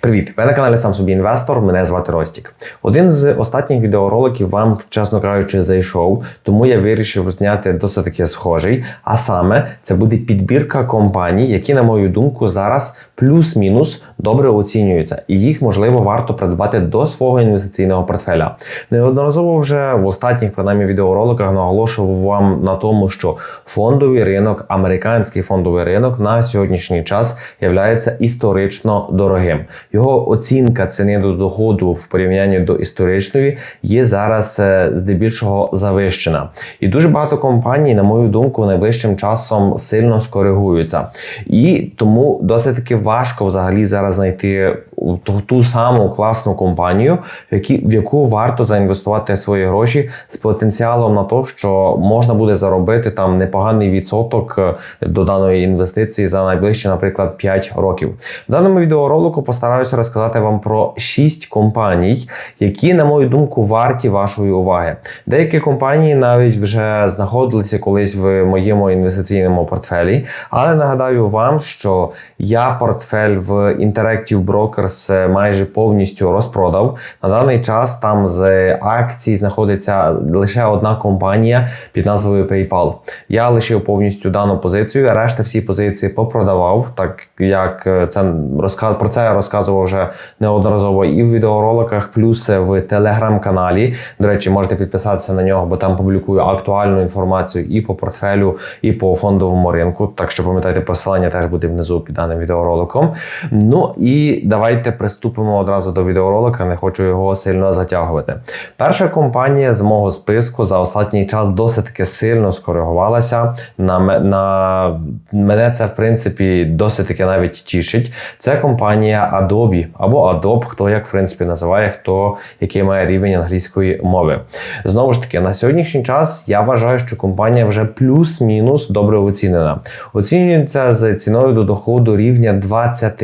Привіт! Ви на каналі Сам собі інвестор. Мене звати Ростік. Один з останніх відеороликів вам, чесно кажучи, зайшов, тому я вирішив зняти досить таки схожий. А саме це буде підбірка компаній, які, на мою думку, зараз плюс-мінус добре оцінюються, і їх можливо варто придбати до свого інвестиційного портфеля. Неодноразово вже в останніх принаймні відеороликах наголошував вам на тому, що фондовий ринок, американський фондовий ринок на сьогоднішній час є історично дорогим. Його оцінка ціни до доходу в порівнянні до історичної є зараз е, здебільшого завищена. І дуже багато компаній, на мою думку, найближчим часом сильно скоригуються. І тому досить таки важко взагалі зараз знайти ту, ту саму класну компанію, в, які, в яку варто заінвестувати свої гроші з потенціалом на те, що можна буде заробити там непоганий відсоток е, до даної інвестиції за найближчі, наприклад, 5 років. В даному відеоролику постараюся розказати вам про 6 компаній, які, на мою думку, варті вашої уваги. Деякі компанії навіть вже знаходилися колись в моєму інвестиційному портфелі, але нагадаю вам, що я портфель в Interactive Brokers майже повністю розпродав. На даний час там з акцій знаходиться лише одна компанія під назвою PayPal. Я лишив повністю дану позицію, решта всі позиції попродавав, так як це розказ про це я розказував вже неодноразово і в відеороликах, плюс в телеграм-каналі. До речі, можете підписатися на нього, бо там публікую актуальну інформацію і по портфелю, і по фондовому ринку. Так що пам'ятайте, посилання теж буде внизу під даним відеороликом. Ну і давайте приступимо одразу до відеоролика. Не хочу його сильно затягувати. Перша компанія з мого списку за останній час досить таки сильно скоригувалася. На, на мене це в принципі досить таки навіть тішить. Це компанія Adobe або Adobe, хто як в принципі називає, хто який має рівень англійської мови. Знову ж таки, на сьогоднішній час я вважаю, що компанія вже плюс-мінус добре оцінена. Оцінюється з ціною до доходу рівня 20,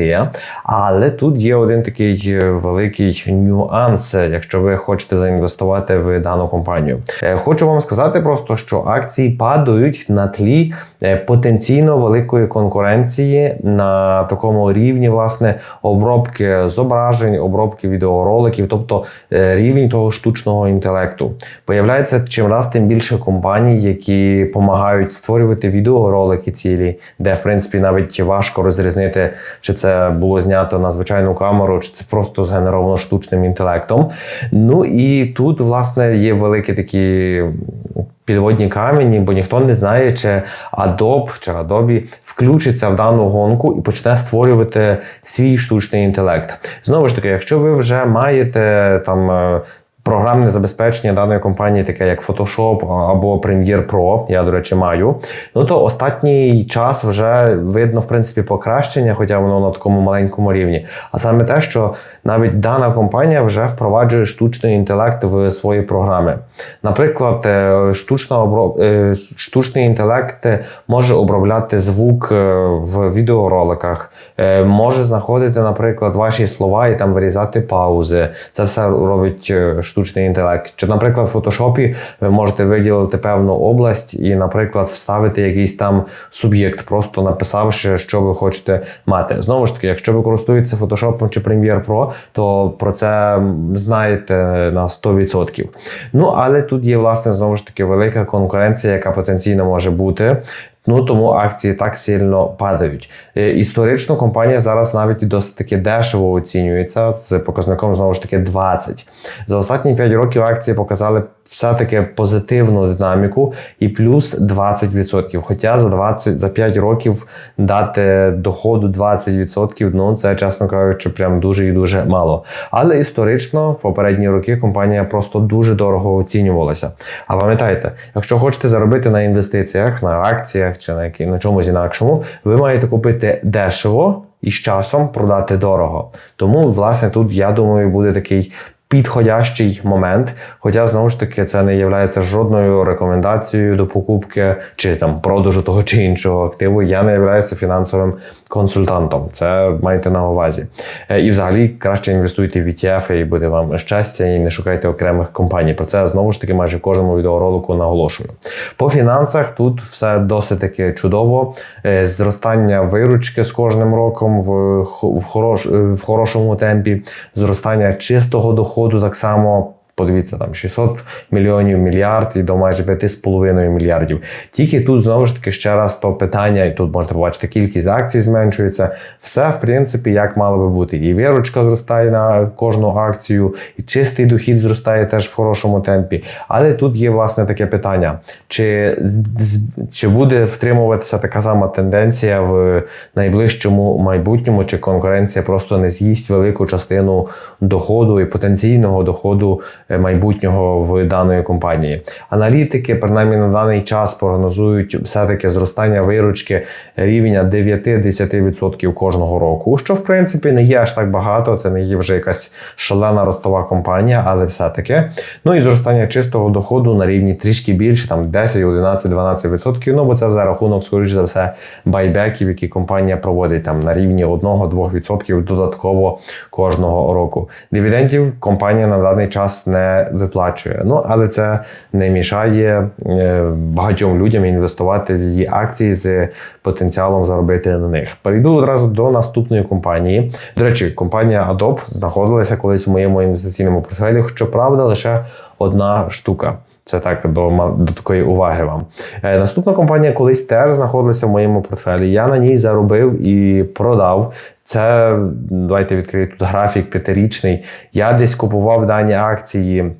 але тут є один такий великий нюанс, якщо ви хочете заінвестувати в дану компанію. Е, хочу вам сказати просто, що акції падають на тлі е, потенційно великої конкуренції на такому рівні власне обробки зображень, обробки відеороликів, тобто е, рівень того штучного інтелекту. Появляється чим раз тим більше компаній, які допомагають створювати відеоролики цілі, де в принципі навіть важко розрізнити, чи це було знято на звичайну камеру, чи це просто згенеровано штучним інтелектом. Ну і тут, власне, є великі такі підводні камені, бо ніхто не знає, чи Adobe чи Adobe включиться в дану гонку і почне створювати свій штучний інтелект. Знову ж таки, якщо ви вже маєте там. Е, Програмне забезпечення даної компанії, таке як Photoshop або Premiere Pro, я, до речі, маю. Ну то останній час вже видно, в принципі, покращення, хоча воно на такому маленькому рівні. А саме те, що навіть дана компанія вже впроваджує штучний інтелект в свої програми. Наприклад, е, штучна оброб... е, штучний інтелект може обробляти звук е, в відеороликах, е, може знаходити, наприклад, ваші слова і там вирізати паузи. Це все робить е, штучний інтелект. Чи, наприклад, в фотошопі ви можете виділити певну область і, наприклад, вставити якийсь там суб'єкт, просто написавши, що ви хочете мати. Знову ж таки, якщо ви користуєтеся фотошопом чи Premiere Pro, то про це знаєте на 100%. Ну, але тут є, власне, знову ж таки, велика конкуренція, яка потенційно може бути. Ну тому акції так сильно падають. Е, Історично компанія зараз навіть досить таки дешево оцінюється з показником знову ж таки 20. За останні 5 років акції показали все-таки позитивну динаміку і плюс 20%. Хоча за 20, за 5 років дати доходу 20%, ну це, чесно кажучи, прям дуже і дуже мало. Але історично, в попередні роки компанія просто дуже дорого оцінювалася. А пам'ятайте, якщо хочете заробити на інвестиціях, на акціях чи на, які, на чомусь інакшому, ви маєте купити дешево і з часом продати дорого. Тому, власне, тут я думаю, буде такий підходящий момент. Хоча знову ж таки це не є жодною рекомендацією до покупки чи там продажу того чи іншого активу. Я не являюся фінансовим консультантом. Це майте на увазі. Е, І взагалі краще інвестуйте в ETF і буде вам щастя, і не шукайте окремих компаній. Про це знову ж таки майже в кожному відеоролику наголошую. По фінансах тут все досить таки чудово. Е, Зростання виручки з кожним роком в, в, хорош, в хорошому темпі, зростання чистого доходу так само. Подивіться, там 600 мільйонів мільярд і до майже 5,5 мільярдів. Тільки тут знову ж таки ще раз то питання, і тут можете побачити, кількість акцій зменшується. Все, в принципі, як мало би бути. І віручка зростає на кожну акцію, і чистий дохід зростає теж в хорошому темпі. Але тут є власне таке питання: чи, чи буде втримуватися така сама тенденція в найближчому майбутньому, чи конкуренція просто не з'їсть велику частину доходу і потенційного доходу майбутнього в даної компанії. Аналітики, принаймні на даний час, прогнозують все-таки зростання виручки рівня 9-10% кожного року, що в принципі не є аж так багато. Це не є вже якась шалена ростова компанія, але все-таки. Ну і зростання чистого доходу на рівні трішки більше, там 10, 11, 12%. Ну бо це за рахунок, скоріш за все, байбеків, які компанія проводить там на рівні 1-2% додатково кожного року. Дивідендів компанія на даний час не виплачує. Ну але це не мішає е, багатьом людям інвестувати в її акції з потенціалом заробити на них. Перейду одразу до наступної компанії. До речі, компанія Adobe знаходилася колись в моєму інвестиційному портфелі. Щоправда, лише одна штука. Це так до, до такої уваги вам. Е, наступна компанія колись теж знаходилася в моєму портфелі. Я на ній заробив і продав. Це давайте відкрию тут графік п'ятирічний. Я десь купував дані акції.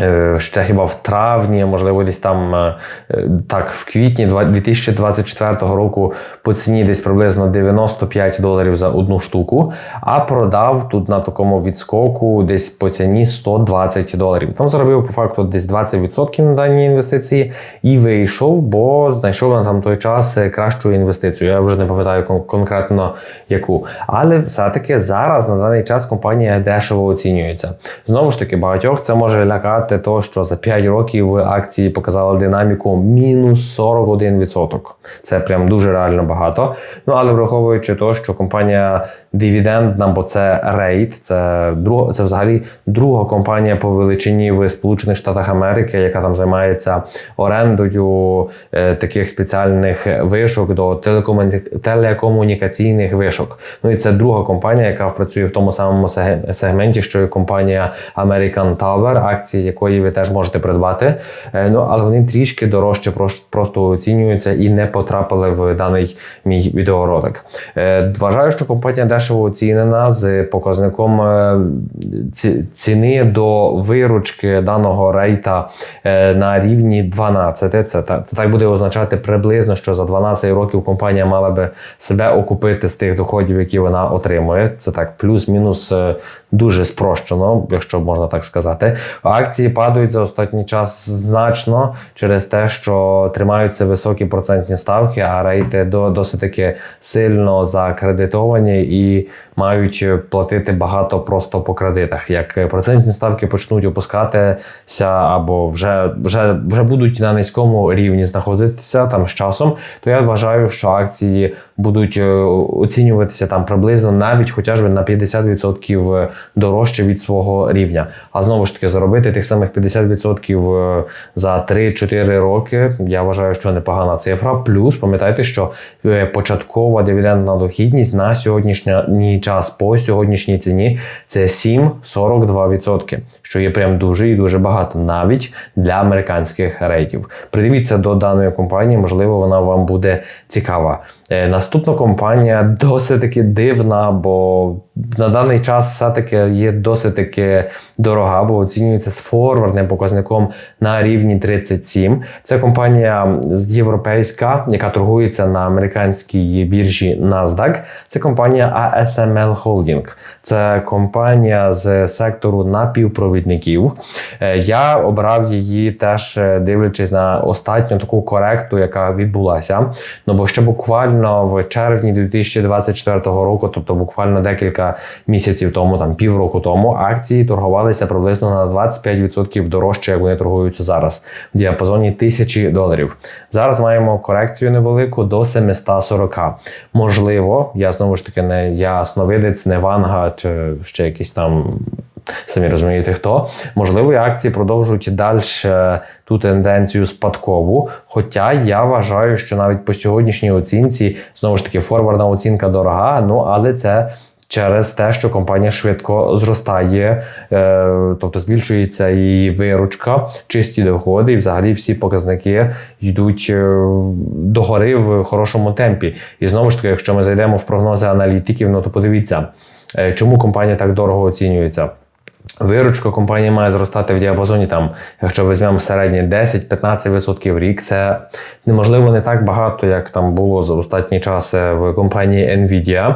Е, Ще хіба в травні, можливо, десь там е, е, так, в квітні два- 2024 року по ціні десь приблизно 95 доларів за одну штуку, а продав тут на такому відскоку десь по ціні 120 доларів. Там заробив по факту десь 20% на дані інвестиції і вийшов, бо знайшов на там той час кращу інвестицію. Я вже не пам'ятаю кон- конкретно яку. Але все-таки зараз на даний час компанія дешево оцінюється. Знову ж таки, багатьох це може лякати, то що за 5 років акції показали динаміку мінус 41%. Це прям дуже реально багато. Ну але враховуючи то, що компанія дивідендна, бо це рейд, це друга, це взагалі друга компанія по величині в Сполучених Штатах Америки, яка там займається орендою е, таких спеціальних вишок до телекомуні- телекомунікаційних вишок. Ну і це друга компанія, яка працює в тому самому сегменті, що і компанія American Tower, акції якої ви теж можете придбати. Е, Ну але вони трішки дорожче прос- просто оцінюються і не потрапили в даний мій відеоролик. Е, Вважаю, що компанія дешево оцінена з показником е, ціни до виручки даного рейта е, на рівні 12. Це, це так буде означати приблизно, що за 12 років компанія мала би себе окупити з тих доходів, які вона отримує. Це так, плюс-мінус е, дуже спрощено, якщо можна так сказати. Акції падають за останній час значно через те, що тримаються високі процентні ставки, а рейти до, досить таки сильно закредитовані і мають платити багато просто по кредитах. Як процентні ставки почнуть опускатися або вже, вже, вже будуть на низькому рівні знаходитися там з часом, то я вважаю, що акції будуть е, оцінюватися там приблизно навіть хоча б на 50% дорожче від свого рівня. А знову ж таки, заробити тих самих 50% е, за 3-4 роки, я вважаю, що непогана цифра. Плюс пам'ятайте, що е, початкова дивідендна дохідність на сьогоднішній час по сьогоднішній ціні це 7,42%, що є прям дуже і дуже багато навіть для американських рейтів. Придивіться до даної компанії, можливо, вона вам буде цікава. Е, Наступна компанія досить таки дивна, бо на даний час все-таки є досить таки дорога, бо оцінюється з форвардним показником на рівні 37. Це компанія європейська, яка торгується на американській біржі NASDAQ. Це компанія ASML Holding. Це компанія з сектору напівпровідників. Е, Я обрав її теж е, дивлячись на останню таку коректу, яка відбулася. Ну бо ще буквально в червні 2024 року, тобто буквально декілька місяців тому, там півроку тому, акції торгувалися приблизно на 25% дорожче, як вони торгуються зараз, в діапазоні тисячі доларів. Зараз маємо корекцію невелику до 740. Можливо, я знову ж таки не я сновидець, не ванга чи ще якийсь там. Самі розумієте, хто можливо, акції продовжують далі ту тенденцію спадкову. Хоча я вважаю, що навіть по сьогоднішній оцінці знову ж таки форвардна оцінка дорога. Ну але це через те, що компанія швидко зростає, е, тобто збільшується її виручка, чисті доходи, і взагалі всі показники йдуть е, догори в хорошому темпі. І знову ж таки, якщо ми зайдемо в прогнози аналітиків, ну то подивіться, е, чому компанія так дорого оцінюється. Виручка компанії має зростати в діапазоні, там, якщо візьмемо середнє 10-15% в рік, це неможливо не так багато, як там було за останній час в компанії Nvidia.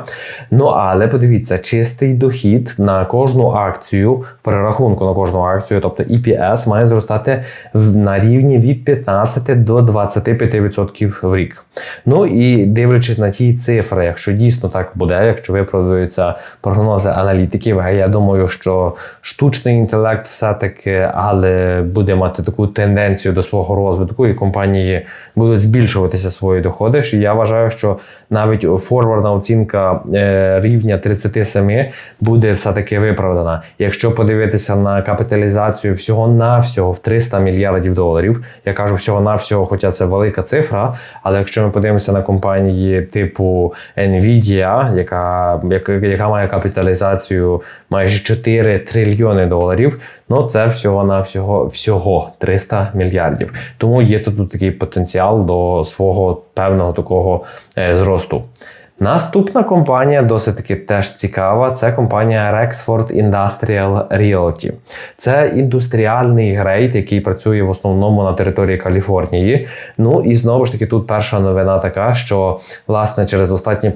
Ну але подивіться, чистий дохід на кожну акцію, перерахунку на кожну акцію, тобто EPS, має зростати на рівні від 15 до 25% в рік. Ну і дивлячись на ті цифри, якщо дійсно так буде, якщо виправдаються прогнози аналітиків, я думаю, що штучний інтелект все-таки, але буде мати таку тенденцію до свого розвитку, і компанії будуть збільшуватися свої доходи. що Я вважаю, що навіть форвардна оцінка е, рівня 37 буде все-таки виправдана. Якщо подивитися на капіталізацію всього-навсього в 300 мільярдів доларів, я кажу всього-навсього, хоча це велика цифра, але якщо ми подивимося на компанії типу Nvidia, яка, яка, яка має капіталізацію майже 4 трильйони доларів, ну це всього на всього, всього 300 мільярдів. Тому є тут такий потенціал до свого певного такого е, зросту. Наступна компанія досить таки теж цікава. Це компанія Rexford Industrial Realty. Це індустріальний грейд, який працює в основному на території Каліфорнії. Ну і знову ж таки, тут перша новина така, що власне через останні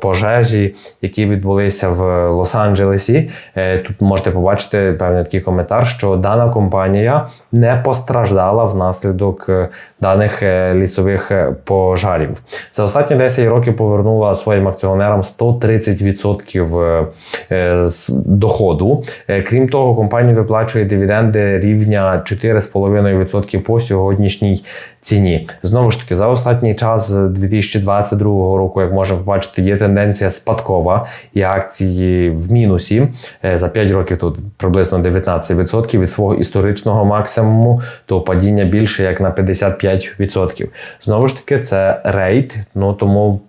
пожежі, які відбулися в Лос-Анджелесі, е, тут можете побачити певний такий коментар, що дана компанія не постраждала внаслідок е, даних е, лісових пожарів. За останні 10 років повернула своїм акціонерам 130% е, е, доходу. Е, Крім того, компанія виплачує дивіденди рівня 4,5% по сьогоднішній ціні. Знову ж таки, за останній час з 2022 року, як можемо побачити, є тенденція спадкова і акції в мінусі. За 5 років тут приблизно 19% від свого історичного максимуму, то падіння більше як на 55%. Знову ж таки, це рейд, ну тому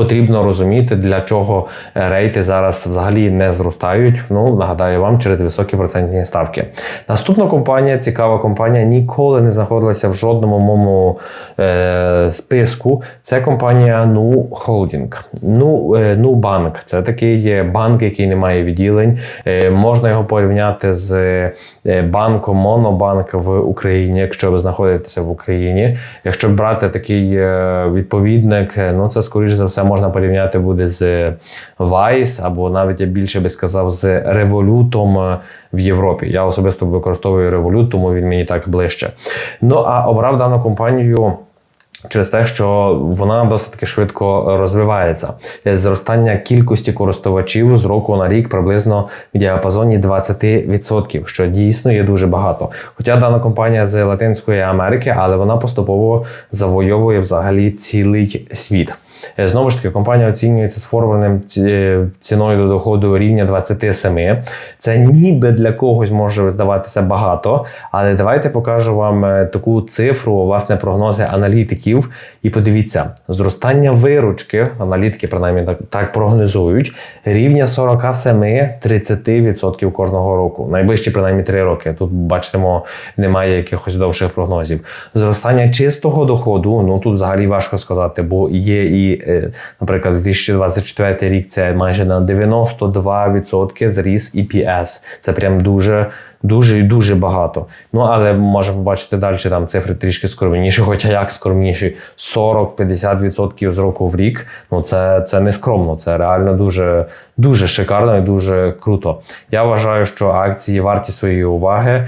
Потрібно розуміти, для чого е, рейти зараз взагалі не зростають. Ну нагадаю вам через високі процентні ставки. Наступна компанія, цікава компанія, ніколи не знаходилася в жодному моєму е, списку. Це компанія Nu Holding. Ну, Nu Bank. Це такий банк, який не має відділень. Е, можна його порівняти з е, банком Монобанк в Україні, якщо ви знаходитеся в Україні. Якщо брати такий е, відповідник, ну це скоріш за все можна порівняти буде з Vice, або навіть я більше би сказав з Револютом е, в Європі. Я особисто використовую Revolut, тому він мені так ближче. Ну а обрав дану компанію. Через те, що вона досить таки швидко розвивається. Зростання кількості користувачів з року на рік приблизно в діапазоні 20%, що дійсно є дуже багато. Хоча дана компанія з Латинської Америки, але вона поступово завойовує взагалі цілий світ. Е, Знову ж таки, компанія оцінюється з форвардним ціною до доходу рівня 27. Це ніби для когось може здаватися багато, але давайте покажу вам е, таку цифру, власне, прогнози аналітиків. І подивіться, зростання виручки, аналітики принаймні так, так прогнозують, рівня 47-30% кожного року. Найближчі принаймні 3 роки. Тут бачимо, немає якихось довших прогнозів. Зростання чистого доходу, ну тут взагалі важко сказати, бо є і е, наприклад, 2024 рік це майже на 92% зріс EPS. Це прям дуже. Дуже і дуже багато. Ну але можемо побачити далі там цифри трішки скромніші, хоча як скромніші 40-50% з року в рік. Ну це, це не скромно, це реально дуже, дуже шикарно і дуже круто. Я вважаю, що акції варті своєї уваги.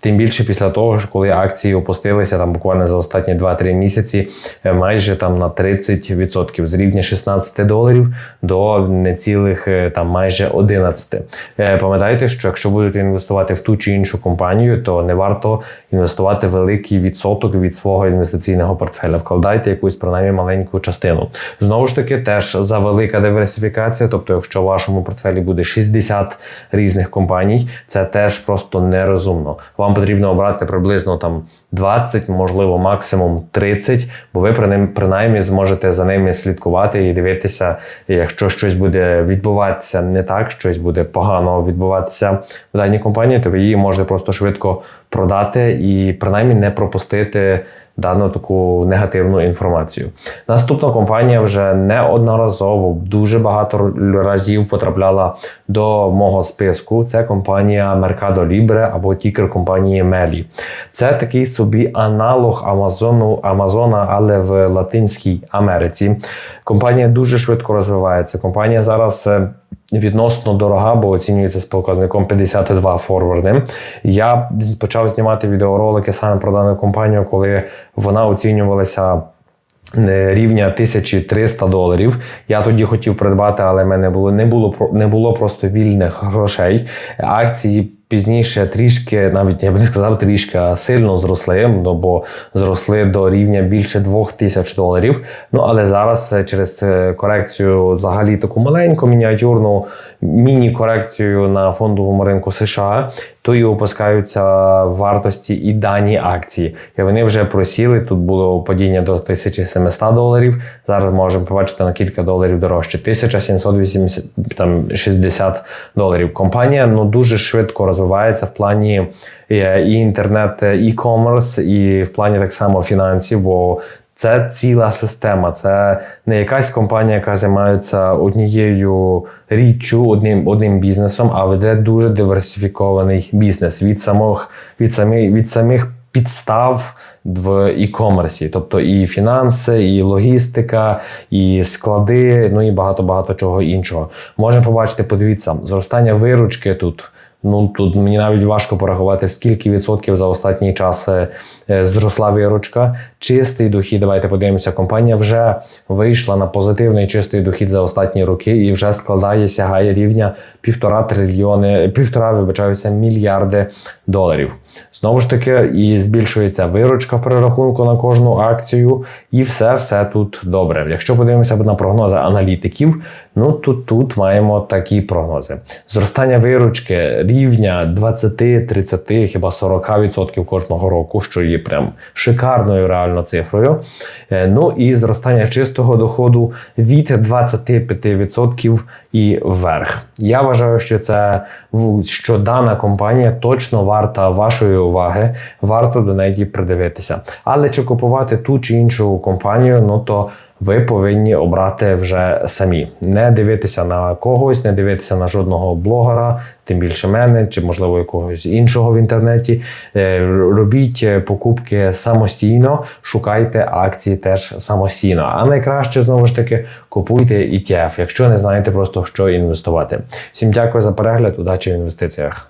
Тим більше після того, що коли акції опустилися там буквально за останні 2-3 місяці, е, майже там на 30% з рівня 16 доларів до нецілих е, там майже 11. Е, Пам'ятайте, що якщо будете інвестувати в ту чи іншу компанію, то не варто інвестувати великий відсоток від свого інвестиційного портфеля. Вкладайте якусь принаймні маленьку частину. Знову ж таки, теж за велика диверсифікація. Тобто, якщо в вашому портфелі буде 60 різних компаній, це теж просто нерозумно. Вам потрібно обрати приблизно там 20, можливо, максимум 30, бо ви принаймні зможете за ними слідкувати і дивитися, якщо щось буде відбуватися не так, щось буде погано відбуватися в даній компанії, то ви її можете просто швидко продати і принаймні не пропустити дану таку негативну інформацію. Наступна компанія вже неодноразово дуже багато разів потрапляла до мого списку. Це компанія Mercado Libre або тікер компанії Meli. Це такий собі аналог Амазону, Амазона, але в Латинській Америці. Компанія дуже швидко розвивається. Компанія зараз. е, Відносно дорога, бо оцінюється з показником 52 форвардним. Я почав знімати відеоролики саме про дану компанію, коли вона оцінювалася е, рівня 1300 доларів. Я тоді хотів придбати, але в мене було не було не було просто вільних грошей. Акції пізніше трішки, навіть я б не сказав трішки, а сильно зросли, ну, бо зросли до рівня більше 2000 доларів. Ну але зараз е, через е, корекцію, взагалі таку маленьку мініатюрну міні-корекцію на фондовому ринку США, то і опускаються вартості і дані акції. І вони вже просіли. Тут було падіння до 1700 доларів. Зараз можемо побачити на кілька доларів дорожче. 1780 там 60 доларів. Компанія ну дуже швидко розвивається в плані е, і інтернет, е, і-комерс, і в плані так само фінансів. бо це ціла система, це не якась компанія, яка займається однією річчю, одним, одним бізнесом, а веде дуже диверсифікований бізнес від самих, від самих, від самих підстав в e-комерсі, тобто і фінанси, і логістика, і склади, ну і багато багато чого іншого. Можемо побачити, подивіться, зростання виручки тут. Ну тут мені навіть важко порахувати, скільки відсотків за останній час е, е, зросла виручка. Чистий дохід. Давайте подивимося. Компанія вже вийшла на позитивний чистий дохід за останні роки і вже складає, сягає рівня півтора трильйони, півтора, вибачаюся, мільярди доларів. Знову ж таки, і збільшується виручка в перерахунку на кожну акцію, і все все тут добре. Якщо подивимося на прогнози аналітиків, ну тут тут маємо такі прогнози: зростання виручки рівня 20, 30, хіба 40% кожного року, що є прям шикарною реально цифрою. Е, Ну і зростання чистого доходу від 25% і вверх. Я вважаю, що це що дана компанія точно варта вашої уваги, варто до неї придивитися. Але чи купувати ту чи іншу компанію, ну то ви повинні обрати вже самі. Не дивитися на когось, не дивитися на жодного блогера, тим більше мене, чи можливо якогось іншого в інтернеті. Е, Робіть е, покупки самостійно, шукайте акції теж самостійно. А найкраще знову ж таки купуйте ETF, якщо не знаєте просто в що інвестувати. Всім дякую за перегляд, удачі в інвестиціях.